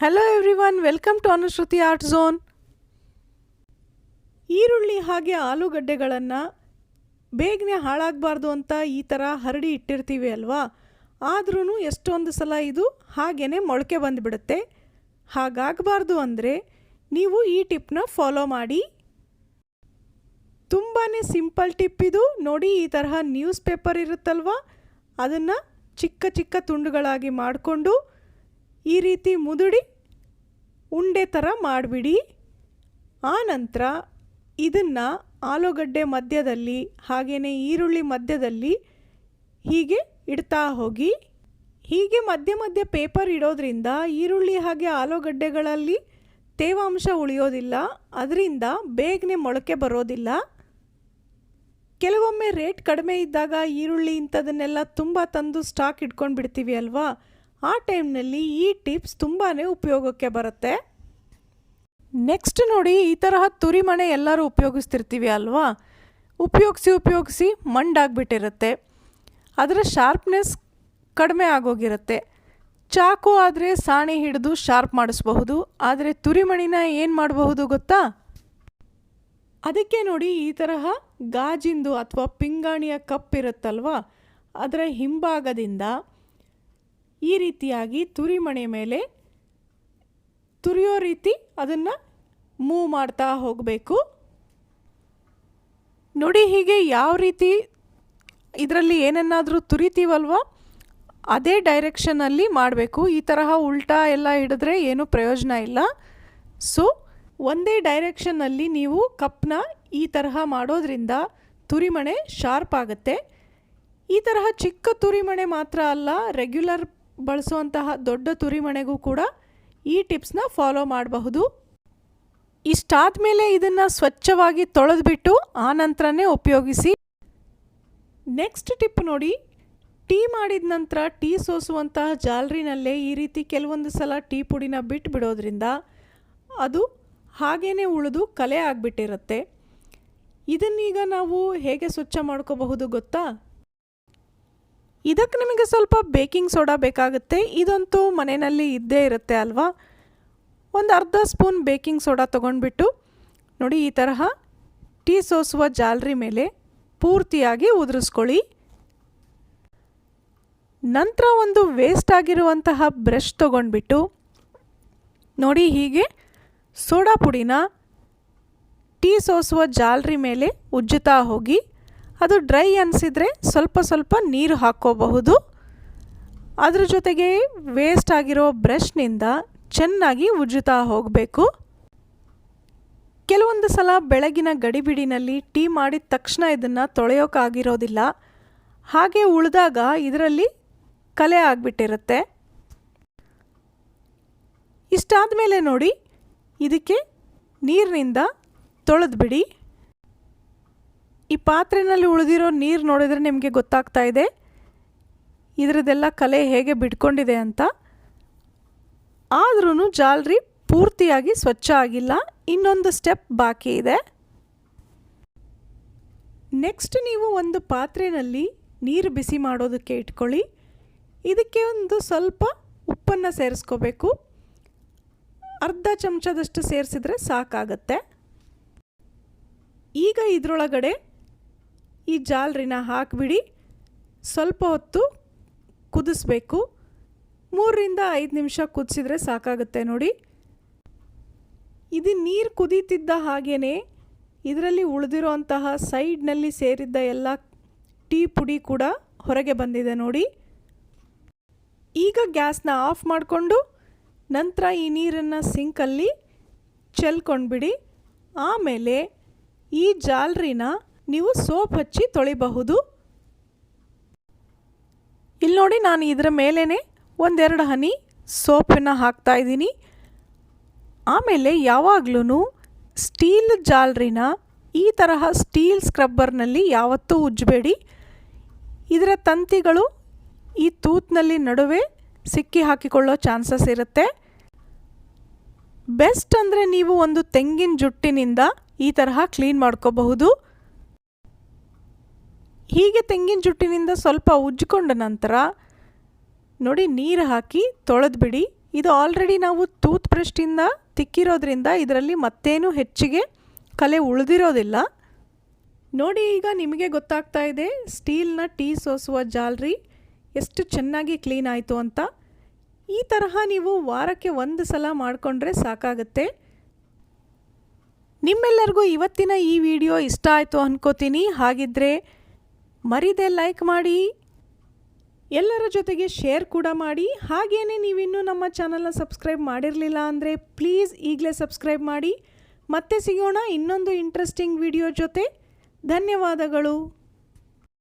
Hello everyone welcome to Anushruti art zone ಈರುಳ್ಳಿ ಹಾಗೆ ಆಲೂಗಡ್ಡೆಗಳನ್ನು ಬೇಗನೆ ಹಾಳಾಗಬಾರ್ದು ಅಂತ ಈ ಥರ ಹರಡಿ ಇಟ್ಟಿರ್ತೀವಿ ಅಲ್ವಾ? ಆದ್ರೂ ಎಷ್ಟೊಂದು ಸಲ ಇದು ಹಾಗೇ ಮೊಳಕೆ ಬಂದುಬಿಡುತ್ತೆ. ಹಾಗಾಗಬಾರ್ದು ಅಂದರೆ ನೀವು ಈ ಟಿಪ್ನ ಫಾಲೋ ಮಾಡಿ. ತುಂಬಾ ಸಿಂಪಲ್ ಟಿಪ್ ಇದು. ನೋಡಿ, ಈ ತರಹ ನ್ಯೂಸ್ ಪೇಪರ್ ಇರುತ್ತಲ್ವ? ಅದನ್ನು ಚಿಕ್ಕ ಚಿಕ್ಕ ತುಂಡುಗಳಾಗಿ ಮಾಡಿಕೊಂಡು ಈ ರೀತಿ ಮುದುಡಿ ಉಂಡೆ ಥರ ಮಾಡಿಬಿಡಿ. ಆನಂತರ ಇದನ್ನು ಆಲೂಗಡ್ಡೆ ಮಧ್ಯದಲ್ಲಿ ಹಾಗೆಯೇ ಈರುಳ್ಳಿ ಮಧ್ಯದಲ್ಲಿ ಹೀಗೆ ಇಡ್ತಾ ಹೋಗಿ. ಹೀಗೆ ಮಧ್ಯ ಮಧ್ಯ ಪೇಪರ್ ಇಡೋದ್ರಿಂದ ಈರುಳ್ಳಿ ಹಾಗೆ ಆಲೂಗಡ್ಡೆಗಳಲ್ಲಿ ತೇವಾಂಶ ಉಳಿಯೋದಿಲ್ಲ. ಅದರಿಂದ ಬೇಗನೆ ಮೊಳಕೆ ಬರೋದಿಲ್ಲ. ಕೆಲವೊಮ್ಮೆ ರೇಟ್ ಕಡಿಮೆ ಇದ್ದಾಗ ಈರುಳ್ಳಿ ಇಂಥದನ್ನೆಲ್ಲ ತುಂಬ ತಂದು ಸ್ಟಾಕ್ ಇಟ್ಕೊಂಡು ಬಿಡ್ತೀವಿ ಅಲ್ವಾ? ಆ ಟೈಮ್ನಲ್ಲಿ ಈ ಟಿಪ್ಸ್ ತುಂಬಾ ಉಪಯೋಗಕ್ಕೆ ಬರುತ್ತೆ. ನೆಕ್ಸ್ಟ್ ನೋಡಿ, ಈ ತರಹ ತುರಿಮಣೆ ಎಲ್ಲರೂ ಉಪಯೋಗಿಸ್ತಿರ್ತೀವಿ ಅಲ್ವಾ? ಉಪಯೋಗಿಸಿ ಉಪಯೋಗಿಸಿ ಮಂಡಾಗ್ಬಿಟ್ಟಿರುತ್ತೆ. ಅದರ ಶಾರ್ಪ್ನೆಸ್ ಕಡಿಮೆ ಆಗೋಗಿರುತ್ತೆ. ಚಾಕು ಆದರೆ ಸಾಣೆ ಹಿಡಿದು ಶಾರ್ಪ್ ಮಾಡಿಸ್ಬಹುದು, ಆದರೆ ತುರಿಮಣಿನ ಏನು ಮಾಡಬಹುದು ಗೊತ್ತಾ? ಅದಕ್ಕೆ ನೋಡಿ, ಈ ತರಹ ಗಾಜಿಂದು ಅಥವಾ ಪಿಂಗಾಣಿಯ ಕಪ್ ಇರುತ್ತಲ್ವ? ಅದರ ಹಿಂಭಾಗದಿಂದ ಈ ರೀತಿಯಾಗಿ ತುರಿಮಣೆ ಮೇಲೆ ತುರಿಯೋ ರೀತಿ ಅದನ್ನು ಮೂವ್ ಮಾಡ್ತಾ ಹೋಗಬೇಕು. ನೋಡಿ ಹೀಗೆ ಯಾವ ರೀತಿ ಇದರಲ್ಲಿ ಏನನ್ನಾದರೂ ತುರಿತೀವಲ್ವ? ಅದೇ ಡೈರೆಕ್ಷನಲ್ಲಿ ಮಾಡಬೇಕು. ಈ ತರಹ ಉಲ್ಟಾ ಎಲ್ಲ ಹಿಡಿದ್ರೆ ಏನೂ ಪ್ರಯೋಜನ ಇಲ್ಲ. ಸೊ ಒಂದೇ ಡೈರೆಕ್ಷನ್ನಲ್ಲಿ ನೀವು ಕಪ್ನ ಈ ತರಹ ಮಾಡೋದ್ರಿಂದ ತುರಿಮಣೆ ಶಾರ್ಪ್ ಆಗುತ್ತೆ. ಈ ತರಹ ಚಿಕ್ಕ ತುರಿಮಣೆ ಮಾತ್ರ ಅಲ್ಲ ರೆಗ್ಯುಲರ್ ಬಳಸುವಂತಹ ದೊಡ್ಡ ತುರಿಮಣೆಗೂ ಕೂಡ ಈ ಟಿಪ್ಸ್ನ ಫಾಲೋ ಮಾಡಬಹುದು. ಇಷ್ಟಾದ ಮೇಲೆ ಇದನ್ನು ಸ್ವಚ್ಛವಾಗಿ ತೊಳೆದುಬಿಟ್ಟು ಆ ನಂತರನೇ ಉಪಯೋಗಿಸಿ. ನೆಕ್ಸ್ಟ್ ಟಿಪ್ ನೋಡಿ, ಟೀ ಮಾಡಿದ ನಂತರ ಟೀ ಸೋಸುವಂತಹ ಜಾಲರಿನಲ್ಲೇ ಈ ರೀತಿ ಕೆಲವೊಂದು ಸಲ ಟೀ ಪುಡಿನ ಬಿಟ್ಟು ಬಿಡೋದ್ರಿಂದ ಅದು ಹಾಗೇ ಉಳಿದು ಕಲೆ ಆಗಿಬಿಟ್ಟಿರುತ್ತೆ. ಇದನ್ನೀಗ ನಾವು ಹೇಗೆ ಸ್ವಚ್ಛ ಮಾಡ್ಕೋಬಹುದು ಗೊತ್ತಾ? ಇದಕ್ಕೆ ನಿಮಗೆ ಸ್ವಲ್ಪ ಬೇಕಿಂಗ್ ಸೋಡಾ ಬೇಕಾಗುತ್ತೆ. ಇದಂತೂ ಮನೆಯಲ್ಲಿ ಇದ್ದೇ ಇರುತ್ತೆ ಅಲ್ವಾ? ಒಂದು ಅರ್ಧ ಸ್ಪೂನ್ ಬೇಕಿಂಗ್ ಸೋಡಾ ತೊಗೊಂಡ್ಬಿಟ್ಟು ನೋಡಿ ಈ ತರಹ ಟೀ ಸೋಸುವ ಜಾಲರಿ ಮೇಲೆ ಪೂರ್ತಿಯಾಗಿ ಉದುರಿಸ್ಕೊಳ್ಳಿ. ನಂತರ ಒಂದು ವೇಸ್ಟ್ ಆಗಿರುವಂತಹ ಬ್ರಷ್ ತೊಗೊಂಡ್ಬಿಟ್ಟು ನೋಡಿ ಹೀಗೆ ಸೋಡಾ ಪುಡಿನ ಟೀ ಸೋಸುವ ಜಾಲರಿ ಮೇಲೆ ಉಜ್ಜುತ್ತಾ ಹೋಗಿ ಅದು ಡ್ರೈ ಅನಿಸಿದರೆ ಸ್ವಲ್ಪ ಸ್ವಲ್ಪ ನೀರು ಹಾಕ್ಕೋಬಹುದು. ಅದರ ಜೊತೆಗೆ ವೇಸ್ಟ್ ಆಗಿರೋ ಬ್ರಷ್ನಿಂದ ಚೆನ್ನಾಗಿ ಉಜ್ಜುತ್ತಾ ಹೋಗಬೇಕು. ಕೆಲವೊಂದು ಸಲ ಬೆಳಗಿನ ಗಡಿಬಿಡಿನಲ್ಲಿ ಟೀ ಮಾಡಿದ ತಕ್ಷಣ ಇದನ್ನು ತೊಳೆಯೋಕ್ಕಾಗಿರೋದಿಲ್ಲ ಹಾಗೆ ಉಳಿದಾಗ ಇದರಲ್ಲಿ ಕಲೆ ಆಗಿಬಿಟ್ಟಿರುತ್ತೆ. ಇಷ್ಟಾದ ಮೇಲೆ ನೋಡಿ, ಇದಕ್ಕೆ ನೀರಿನಿಂದ ತೊಳೆದ್ಬಿಡಿ. ಪಾತ್ರೆನಲ್ಲಿ ಉಳಿದಿರೋ ನೀರು ನೋಡಿದರೆ ನಿಮಗೆ ಗೊತ್ತಾಗ್ತಾ ಇದೆ. ಇದರದೆಲ್ಲ ಕಲೆ ಹೇಗೆ ಬಿಡ್ಕೊಂಡಿದೆ ಅಂತ. ಆದ್ರೂ ಜಾಲರಿ ಪೂರ್ತಿಯಾಗಿ ಸ್ವಚ್ಛ ಆಗಿಲ್ಲ. ಇನ್ನೊಂದು ಸ್ಟೆಪ್ ಬಾಕಿ ಇದೆ. ನೆಕ್ಸ್ಟ್ ನೀವು ಒಂದು ಪಾತ್ರೆಯಲ್ಲಿ ನೀರು ಬಿಸಿ ಮಾಡೋದಕ್ಕೆ ಇಟ್ಕೊಳ್ಳಿ. ಇದಕ್ಕೆ ಒಂದು ಸ್ವಲ್ಪ ಉಪ್ಪನ್ನು ಸೇರಿಸ್ಕೋಬೇಕು. ಅರ್ಧ ಚಮಚದಷ್ಟು ಸೇರಿಸಿದ್ರೆ ಸಾಕಾಗತ್ತೆ. ಈಗ ಇದರೊಳಗಡೆ ಈ ಜಾಲರಿನ ಹಾಕಿಬಿಡಿ. ಸ್ವಲ್ಪ ಹೊತ್ತು ಕುದಿಸ್ಬೇಕು. ಮೂರರಿಂದ ಐದು ನಿಮಿಷ ಕುದಿಸಿದ್ರೆ ಸಾಕಾಗುತ್ತೆ ನೋಡಿ. ಇದು ನೀರು ಕುದೀತಿದ್ದ ಹಾಗೇ ಇದರಲ್ಲಿ ಉಳಿದಿರೋಂತಹ ಸೈಡ್ನಲ್ಲಿ ಸೇರಿದ್ದ ಎಲ್ಲ ಟೀ ಪುಡಿ ಕೂಡ ಹೊರಗೆ ಬಂದಿದೆ ನೋಡಿ. ಈಗ ಗ್ಯಾಸ್ನ ಆಫ್ ಮಾಡಿಕೊಂಡು ನಂತರ ಈ ನೀರನ್ನು ಸಿಂಕಲ್ಲಿ ಚೆಲ್ಕೊಂಡ್ಬಿಡಿ. ಆಮೇಲೆ ಈ ಜಾಲರಿನ ನೀವು ಸೋಪ್ ಹಚ್ಚಿ ತೊಳಿಬಹುದು. ಇಲ್ಲಿ ನೋಡಿ ನಾನು ಇದರ ಮೇಲೇ ಒಂದೆರಡು ಹನಿ ಸೋಪನ್ನು ಹಾಕ್ತಾ ಇದ್ದೀನಿ. ಆಮೇಲೆ ಯಾವಾಗಲೂ ಸ್ಟೀಲ್ ಜಾಲರಿನ ಈ ತರಹ ಸ್ಟೀಲ್ ಸ್ಕ್ರಬ್ಬರ್ನಲ್ಲಿ ಯಾವತ್ತೂ ಉಜ್ಜಬೇಡಿ. ಇದರ ತಂತಿಗಳು ಈ ತೂತ್ನಲ್ಲಿ ನಡುವೆ ಸಿಕ್ಕಿ ಹಾಕಿಕೊಳ್ಳೋ ಚಾನ್ಸಸ್ ಇರುತ್ತೆ. ಬೆಸ್ಟ್ ಅಂದರೆ ನೀವು ಒಂದು ತೆಂಗಿನ ಜುಟ್ಟಿನಿಂದ ಈ ತರಹ ಕ್ಲೀನ್ ಮಾಡ್ಕೋಬಹುದು. ಹೀಗೆ ತೆಂಗಿನ ಜುಟ್ಟಿನಿಂದ ಸ್ವಲ್ಪ ಉಜ್ಜಿಕೊಂಡ ನಂತರ ನೋಡಿ ನೀರು ಹಾಕಿ ತೊಳೆದ್ಬಿಡಿ ಇದು ಆಲ್ರೆಡಿ ನಾವು ಟೂತ್ ಬ್ರಷ್ಟಿಂದ ತಿಕ್ಕಿರೋದ್ರಿಂದ ಇದರಲ್ಲಿ ಮತ್ತೇನು ಹೆಚ್ಚಿಗೆ ಕಲೆ ಉಳಿದಿರೋದಿಲ್ಲ. ನೋಡಿ ಈಗ ನಿಮಗೆ ಗೊತ್ತಾಗ್ತಾ ಇದೆ, ಸ್ಟೀಲ್ನ ಟೀ ಸೋಸುವ ಜಾಲರಿ ಎಷ್ಟು ಚೆನ್ನಾಗಿ ಕ್ಲೀನ್ ಆಯಿತು ಅಂತ. ಈ ತರಹ ನೀವು ವಾರಕ್ಕೆ ಒಂದು ಸಲ ಮಾಡಿಕೊಂಡ್ರೆ ಸಾಕಾಗುತ್ತೆ. ನಿಮ್ಮೆಲ್ಲರಿಗೂ ಇವತ್ತಿನ ಈ ವಿಡಿಯೋ ಇಷ್ಟ ಆಯಿತು ಅಂದ್ಕೋತೀನಿ ಹಾಗಿದ್ದರೆ ಮರಿದೆ ಲೈಕ್ ಮಾಡಿ, ಎಲ್ಲರ ಜೊತೆಗೆ ಶೇರ್ ಕೂಡ ಮಾಡಿ. ಹಾಗೇನೆ ನೀವಿನ್ನೂ ನಮ್ಮ ಚಾನಲ್ನ ಸಬ್ಸ್ಕ್ರೈಬ್ ಮಾಡಿರಲಿಲ್ಲ ಅಂದರೆ ಪ್ಲೀಸ್ ಈಗಲೇ ಸಬ್ಸ್ಕ್ರೈಬ್ ಮಾಡಿ. ಮತ್ತೆ ಸಿಗೋಣ ಇನ್ನೊಂದು ಇಂಟ್ರೆಸ್ಟಿಂಗ್ ವಿಡಿಯೋ ಜೊತೆ. ಧನ್ಯವಾದಗಳು.